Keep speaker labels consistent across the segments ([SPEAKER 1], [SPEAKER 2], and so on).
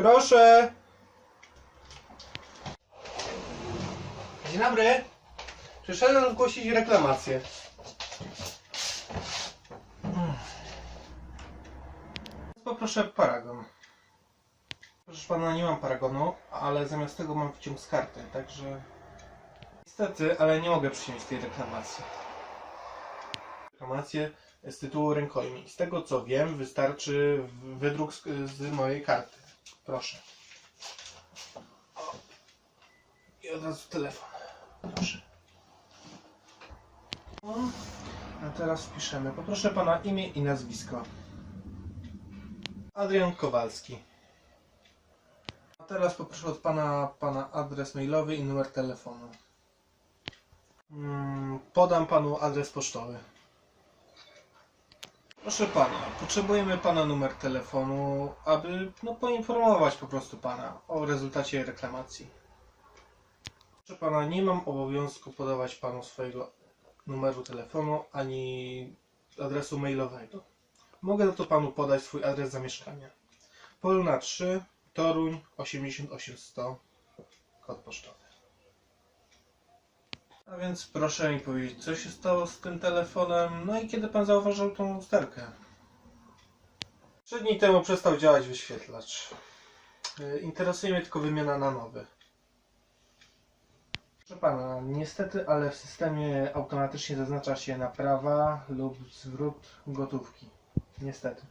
[SPEAKER 1] Proszę! Dzień dobry. Przyszedłem zgłosić reklamację. Poproszę paragon. Proszę pana, nie mam paragonu, ale zamiast tego mam wyciąg z karty, także... Niestety, ale nie mogę przyjąć tej reklamacji. Reklamację z tytułu rękojmi. Z tego co wiem, wystarczy wydruk z, z mojej karty. Proszę. I od razu telefon. Proszę. A teraz wpiszemy. Poproszę pana imię i nazwisko. Adrian Kowalski. A teraz poproszę od pana, pana adres mailowy i numer telefonu. Mm, podam panu adres pocztowy. Proszę pana, potrzebujemy pana numer telefonu, aby no, poinformować po prostu pana o rezultacie reklamacji. Proszę pana, nie mam obowiązku podawać panu swojego numeru telefonu ani adresu mailowego. Mogę za to panu podać swój adres zamieszkania. Polna 3, Toruń 88100, kod pocztowy. A więc proszę mi powiedzieć, co się stało z tym telefonem, no i kiedy pan zauważył tą lusterkę? Trzy dni temu przestał działać wyświetlacz. Y, Interesuje mnie tylko wymiana na nowy. Proszę pana, niestety, ale w systemie automatycznie zaznacza się naprawa lub zwrot gotówki. Niestety.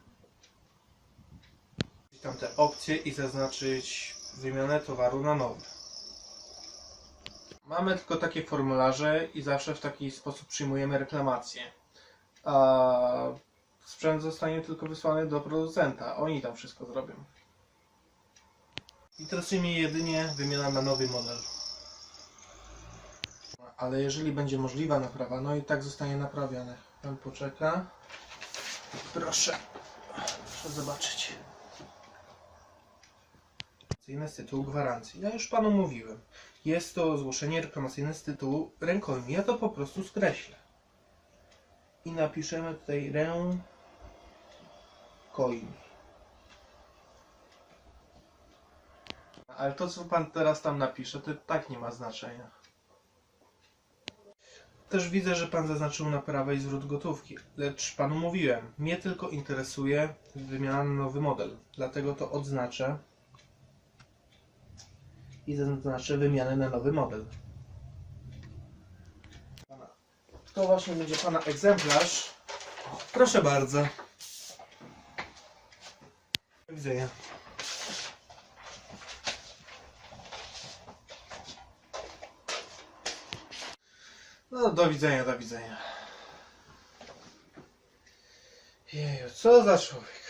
[SPEAKER 1] Tam te opcje i zaznaczyć wymianę towaru na nowy. Mamy tylko takie formularze i zawsze w taki sposób przyjmujemy reklamacje. A sprzęt zostanie tylko wysłany do producenta. Oni tam wszystko zrobią. Interesuje mnie jedynie wymiana na nowy model. Ale jeżeli będzie możliwa naprawa, no i tak zostanie naprawiane. Pan poczeka. Proszę. Proszę zobaczyć. Z tytułu gwarancji. Ja już panu mówiłem. Jest to zgłoszenie reklamacyjne z tytułu rękojmi. Ja to po prostu skreślę. I napiszemy tutaj rękojmi. Ale to, co pan teraz tam napisze, to tak nie ma znaczenia. Też widzę, że pan zaznaczył naprawę i zwrot gotówki, lecz panu mówiłem, mnie tylko interesuje wymiana na nowy model. Dlatego to odznaczę i zaznaczę wymianę na nowy model. To właśnie będzie pana egzemplarz. Proszę bardzo. Do widzenia. No, do widzenia, do widzenia. Jeju, co za człowiek.